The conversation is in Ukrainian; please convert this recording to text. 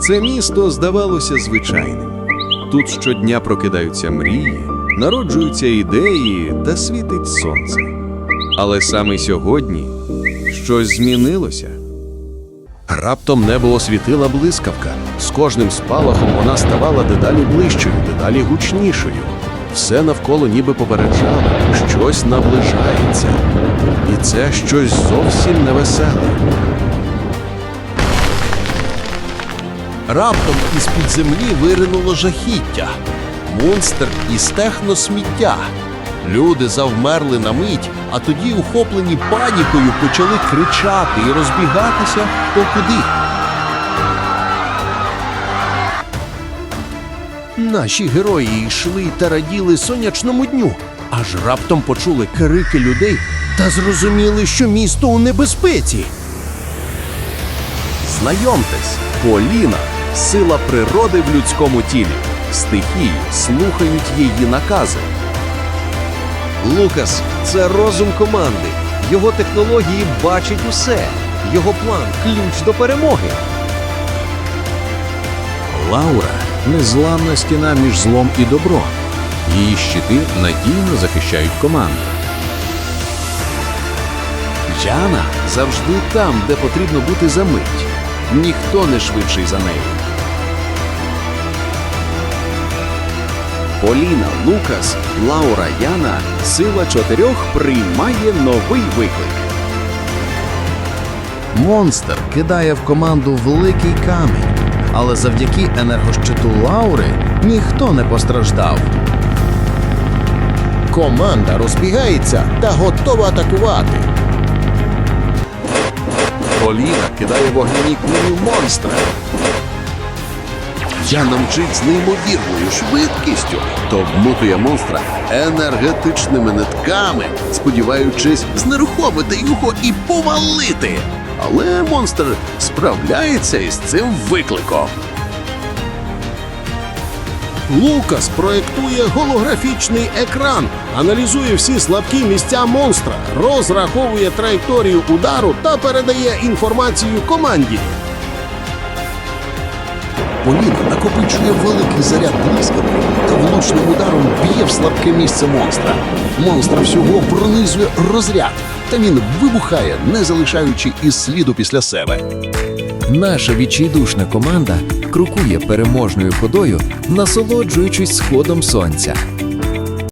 Це місто здавалося звичайним. Тут щодня прокидаються мрії, народжуються ідеї та світить сонце. Але саме сьогодні щось змінилося. Раптом небо освітила блискавка. З кожним спалахом вона ставала дедалі ближчою, дедалі гучнішою. Все навколо ніби попереджало, щось наближається. І це щось зовсім невеселе. Раптом із-під землі виринуло жахіття. Монстр із техносміття. Люди завмерли на мить, а тоді, ухоплені панікою, почали кричати і розбігатися хто куди. Наші герої йшли та раділи сонячному дню, аж раптом почули крики людей та зрозуміли, що місто у небезпеці. Знайомтесь, Поліна сила природи в людському тілі. Стихії слухають її накази. Лукас це розум команди. Його технології бачать усе. Його план ключ до перемоги. Лаура незламна стіна між злом і добром. Її щити надійно захищають команду. Яна завжди там, де потрібно бути за мить. Ніхто не швидший за нею. Поліна, Лукас, Лаура, Яна сила чотирьох приймає новий виклик. Монстр кидає в команду великий камінь, але завдяки енергощиту Лаури ніхто не постраждав. Команда розбігається та готова атакувати. Поліна кидає вогняні кулі в монстра. Я навчить з неймовірною швидкістю то вмутує монстра енергетичними нитками, сподіваючись знерухомити його і повалити. Але монстр справляється із цим викликом. Лукас проєктує голографічний екран, аналізує всі слабкі місця монстра, розраховує траєкторію удару та передає інформацію команді. Поліна накопичує великий заряд блискавки та влучним ударом б'є в слабке місце монстра. Монстра всього пронизує розряд, та він вибухає, не залишаючи і сліду після себе. Наша відчайдушна команда крокує переможною ходою, насолоджуючись сходом сонця.